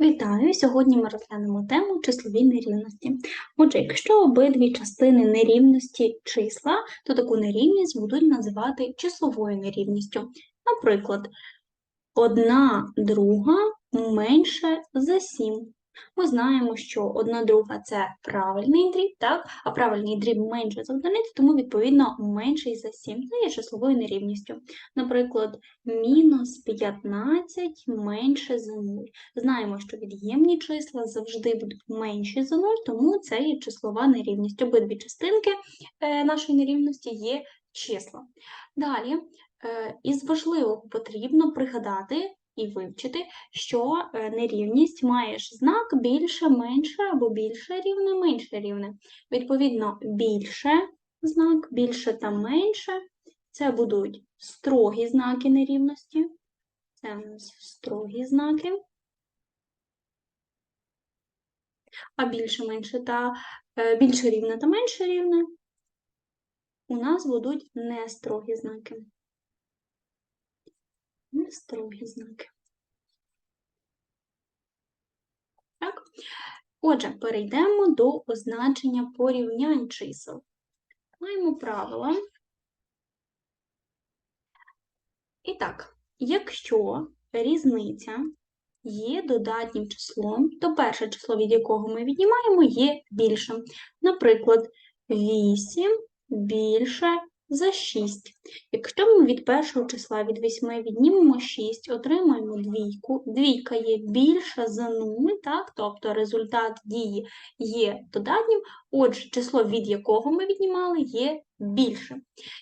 Вітаю! Сьогодні ми розглянемо тему числові нерівності. Отже, якщо обидві частини нерівності числа, то таку нерівність будуть називати числовою нерівністю. Наприклад, одна друга менше за 7. Ми знаємо, що 1 друга це правильний дріб, так? а правильний дріб менше за одиницю, тому, відповідно, менший за 7. Це є числовою нерівністю. Наприклад, мінус 15 менше за 0. Знаємо, що від'ємні числа завжди будуть менші за 0, тому це є числова нерівність. Обидві частинки е, нашої нерівності є числа. Далі, е, із важливого потрібно пригадати і вивчити, що е, нерівність має ж знак більше, менше або більше рівне, менше рівне. Відповідно, більше знак, більше та менше це будуть строгі знаки нерівності. Це у нас строгі знаки. А більше, менше та е, більше рівне та менше рівне у нас будуть нестрогі знаки. Нестрогі знаки. Так? Отже, перейдемо до означення порівнянь чисел. Маємо правила. І так, якщо різниця є додатнім числом, то перше число, від якого ми віднімаємо, є більшим. Наприклад, 8 більше за 6. Якщо ми від першого числа від 8 віднімемо 6, отримаємо двійку. Двійка є більша за 0, так? тобто результат дії є додатнім, отже, число, від якого ми віднімали, є більше.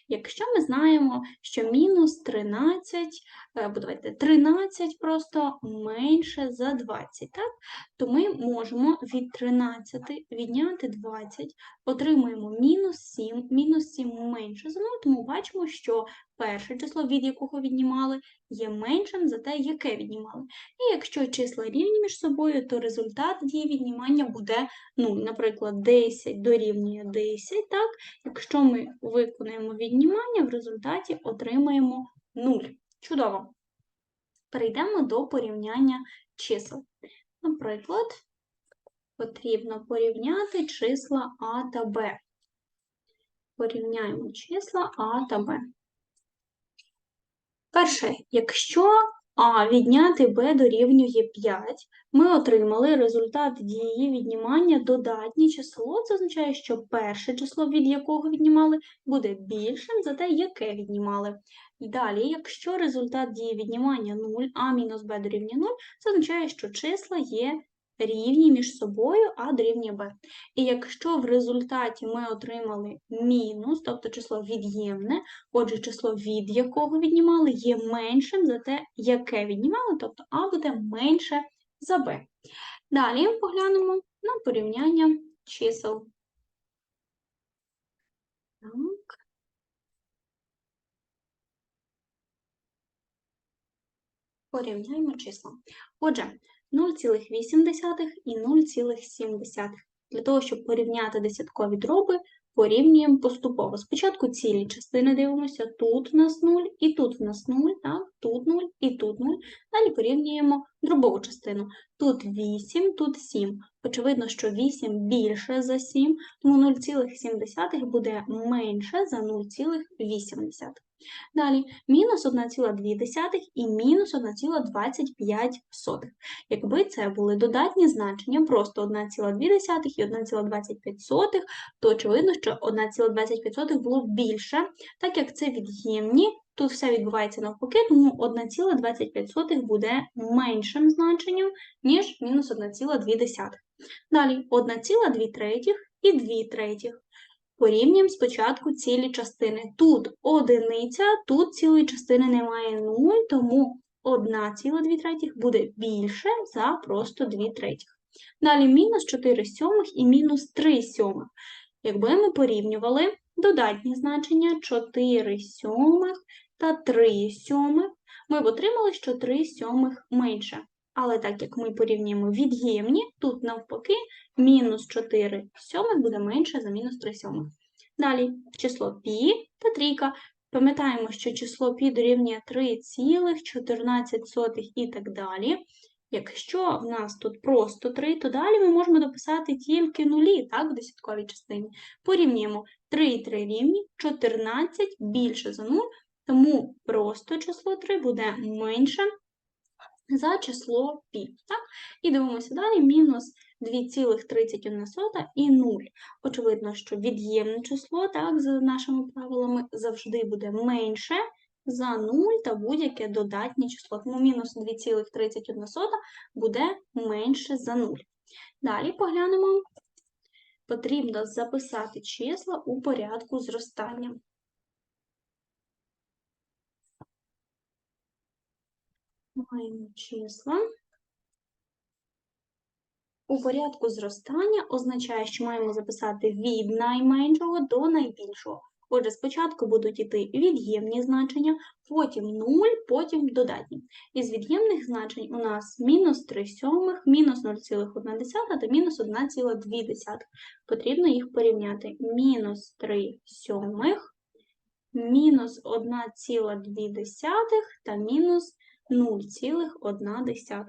Якщо ми знаємо, що мінус 13, е, давайте 13 просто менше за 20, так? то ми можемо від 13 відняти 20, отримуємо мінус 7, мінус 7 менше за 0, тому бачимо, що перше число, від якого віднімали, є меншим за те, яке віднімали. І якщо числа рівні між собою, то результат дії віднімання буде 0. Наприклад, 10 дорівнює 10, так? Якщо ми виконаємо віднімання, в результаті отримаємо 0. Чудово! Перейдемо до порівняння чисел. Наприклад, потрібно порівняти числа А та Б. Порівняємо числа А та Б. Перше, якщо А відняти Б дорівнює 5, ми отримали результат дії віднімання додатнє число. Це означає, що перше число, від якого віднімали, буде більшим за те, яке віднімали. І далі, якщо результат дії віднімання 0, а мінус b дорівнює 0, це означає, що числа є рівні між собою, а дорівнює b. І якщо в результаті ми отримали мінус, тобто число від'ємне, отже, число, від якого віднімали, є меншим за те, яке віднімали, тобто а буде менше за b. Далі поглянемо на порівняння чисел. Так. Порівняємо числа. Отже, 0,8 і 0,7. Для того, щоб порівняти десяткові дроби, порівнюємо поступово. Спочатку цілі частини дивимося, тут у нас 0, і тут у нас 0, так? тут 0 і тут 0. Далі порівнюємо дробову частину. Тут 8, тут 7. Очевидно, що 8 більше за 7, тому 0,7 буде менше за 0,8. Далі мінус 1,2 і мінус 1,25. Якби це були додатні значення, просто 1,2 і 1,25, то очевидно, що 1,25 було більше, так як це від'ємні, тут все відбувається навпаки, тому 1,25 буде меншим значенням, ніж мінус 1,2. Далі 1,2 третіх і 2 третіх. Порівнюємо спочатку цілі частини. Тут одиниця, тут цілої частини немає 0, тому 1,2 третіх буде більше за просто 2 третіх. Далі мінус 4 сьомих і мінус 3 сьомих. Якби ми порівнювали додатні значення 4 сьомих та 3 сьомих, ми б отримали, що 3 сьомих менше. Але так як ми порівнюємо від'ємні, тут навпаки мінус 4 сьомих буде менше за мінус 3 сьомих. Далі число пі та трійка. Пам'ятаємо, що число пі дорівнює 3,14 і так далі. Якщо в нас тут просто 3, то далі ми можемо дописати тільки нулі, так, в десятковій частині. Порівнюємо 3 і 3 рівні, 14 більше за 0, тому просто число 3 буде менше за число пі. Так? І дивимося далі, мінус 2,31 і 0. Очевидно, що від'ємне число, так, за нашими правилами, завжди буде менше за 0 та будь-яке додатнє число. Тому мінус 2,31 буде менше за 0. Далі поглянемо. Потрібно записати числа у порядку зростання. Маємо числа. У порядку зростання означає, що маємо записати від найменшого до найбільшого. Отже, спочатку будуть йти від'ємні значення, потім 0, потім додатні. Із від'ємних значень у нас мінус 3 сьомих, мінус 0,1 та мінус 1,2. Потрібно їх порівняти. Мінус 3 сьомих, мінус 1,2 та мінус 0,1.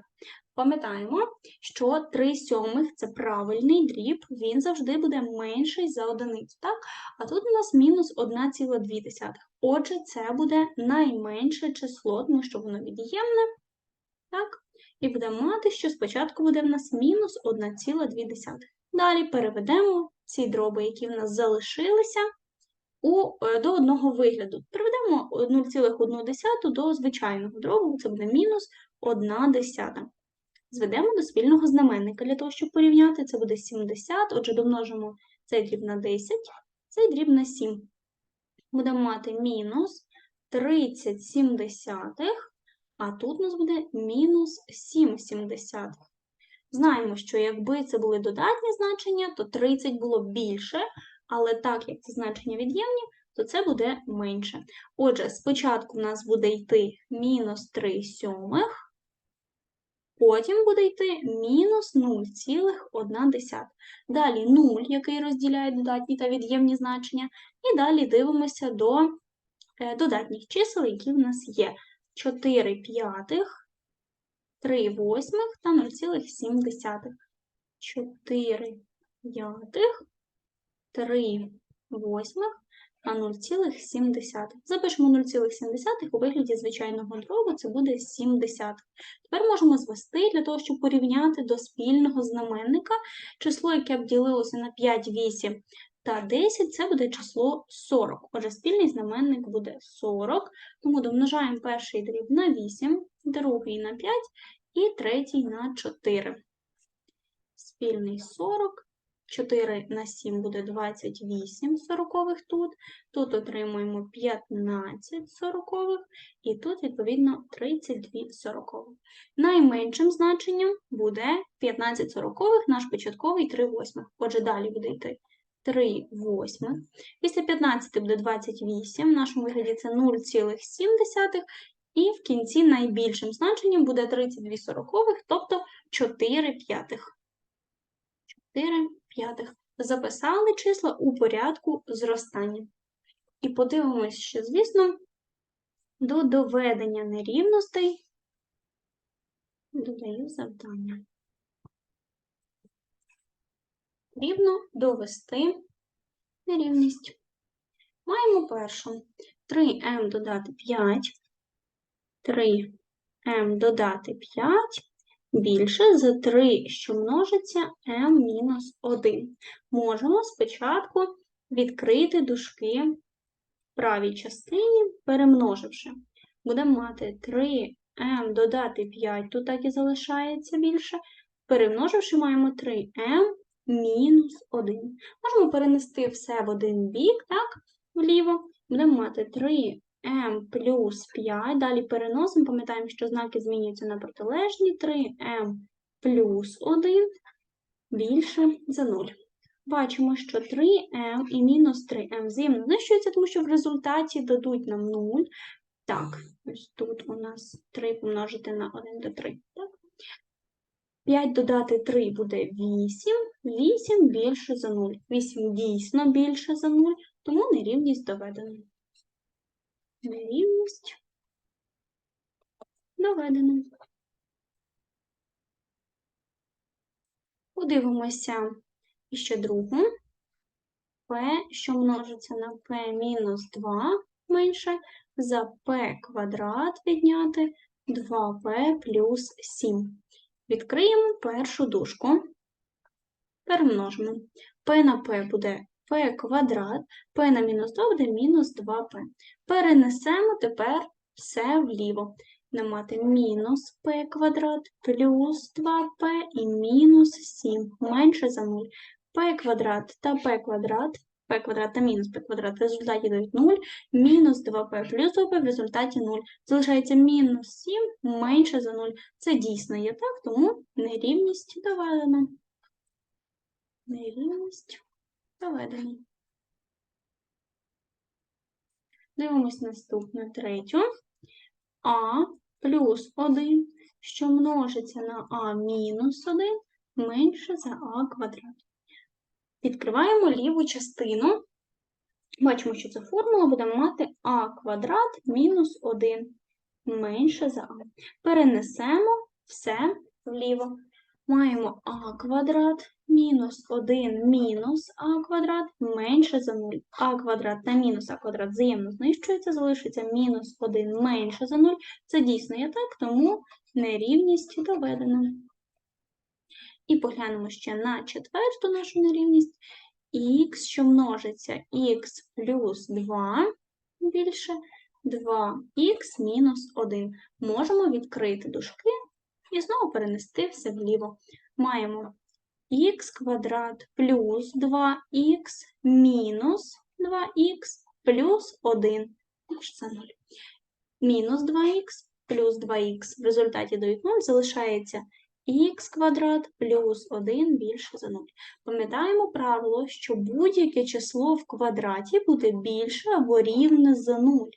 Пам'ятаємо, що 3 сьомих це правильний дріб, він завжди буде менший за одиницю. так? А тут у нас мінус 1,2. Отже, це буде найменше число, тому що воно від'ємне. так? І будемо мати, що спочатку буде в нас мінус 1,2. Далі переведемо ці дроби, які в нас залишилися, у, е, до одного вигляду. Приведемо 0,1 до звичайного дробу, це буде мінус 1 десята. Зведемо до спільного знаменника для того, щоб порівняти. Це буде 70, отже, домножимо цей дріб на 10, цей дріб на 7. Будемо мати мінус 30 сімдесятих, а тут у нас буде мінус 7 сімдесятих. Знаємо, що якби це були додатні значення, то 30 було більше, але так як це значення від'ємні, то це буде менше. Отже, спочатку в нас буде йти мінус 3 сьомих, Потім буде йти мінус 0,1. Далі 0, який розділяє додатні та від'ємні значення. І далі дивимося до е, додатніх чисел, які в нас є. 4 п'ятих, 3 восьмих та 0,7. 4 п'ятих, 3 восьмих а 0,7. Запишемо 0,7 у вигляді звичайного дробу, це буде 7 Тепер можемо звести для того, щоб порівняти до спільного знаменника число, яке б ділилося на 5, 8 та 10, це буде число 40. Отже, спільний знаменник буде 40, тому домножаємо перший дріб на 8, другий на 5 і третій на 4. Спільний 40. 4 на 7 буде 28 сорокових тут, тут отримуємо 15 сорокових, і тут, відповідно, 32 сорокових. Найменшим значенням буде 15 сорокових, наш початковий 3 восьмих. Отже, далі буде йти 3 восьмих. Після 15 буде 28, в нашому вигляді це 0,7. І в кінці найбільшим значенням буде 32 сорокових, тобто 4 п'ятих. 4 п'ятих. Записали числа у порядку зростання. І подивимось, що, звісно, до доведення нерівностей додаю завдання. Потрібно довести нерівність. Маємо першу 3m додати 5, 3m додати 5 більше за 3, що множиться m-1. Можемо спочатку відкрити дужки в правій частині, перемноживши. Будемо мати 3m додати 5, тут так і залишається більше. Перемноживши, маємо 3m мінус 1. Можемо перенести все в один бік, так, вліво. Будемо мати 3 m плюс 5. Далі переносимо, пам'ятаємо, що знаки змінюються на протилежні. 3m плюс 1 більше за 0. Бачимо, що 3m і мінус 3m взаємно знищуються, тому що в результаті дадуть нам 0. Так, ось тут у нас 3 помножити на 1 до 3. Так? 5 додати 3 буде 8, 8 більше за 0. 8 дійсно більше за 0, тому нерівність доведена. Нерівність доведена. Подивимося ще другу. p, що множиться на p мінус 2 менше, за p квадрат відняти 2p плюс 7. Відкриємо першу дужку. Перемножимо. p на p буде p квадрат, p на мінус 2 буде мінус 2p. Перенесемо тепер все вліво. Будемо мати мінус p квадрат плюс 2p і мінус 7 менше за 0. p квадрат та p квадрат, p квадрат та мінус p квадрат в результаті дають 0, мінус 2p плюс 2p в результаті 0. Залишається мінус 7 менше за 0. Це дійсно є так, тому нерівність доведена. Нерівність доведена. Дивимось наступну третю. А плюс 1, що множиться на А мінус 1, менше за А квадрат. Відкриваємо ліву частину. Бачимо, що це формула, будемо мати А квадрат мінус 1 менше за А. Перенесемо все вліво. Маємо А квадрат мінус 1 мінус А квадрат менше за 0. А квадрат та мінус А квадрат взаємно знищується, залишиться мінус 1 менше за 0. Це дійсно є так, тому нерівність доведена. І поглянемо ще на четверту нашу нерівність. Х, що множиться х плюс 2 більше 2х мінус 1. Можемо відкрити дужки і знову перенести все вліво. Маємо х квадрат плюс 2х мінус 2х плюс 1 більше за 0. Мінус 2х плюс 2х в результаті дають 0, залишається х квадрат плюс 1 більше за 0. Пам'ятаємо правило, що будь-яке число в квадраті буде більше або рівне за 0.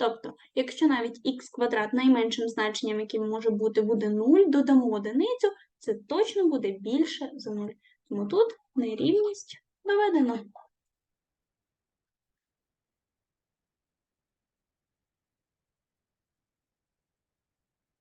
Тобто, якщо навіть х квадрат найменшим значенням, яким може бути, буде 0, додамо одиницю, це точно буде більше за 0. Тому тут нерівність доведено.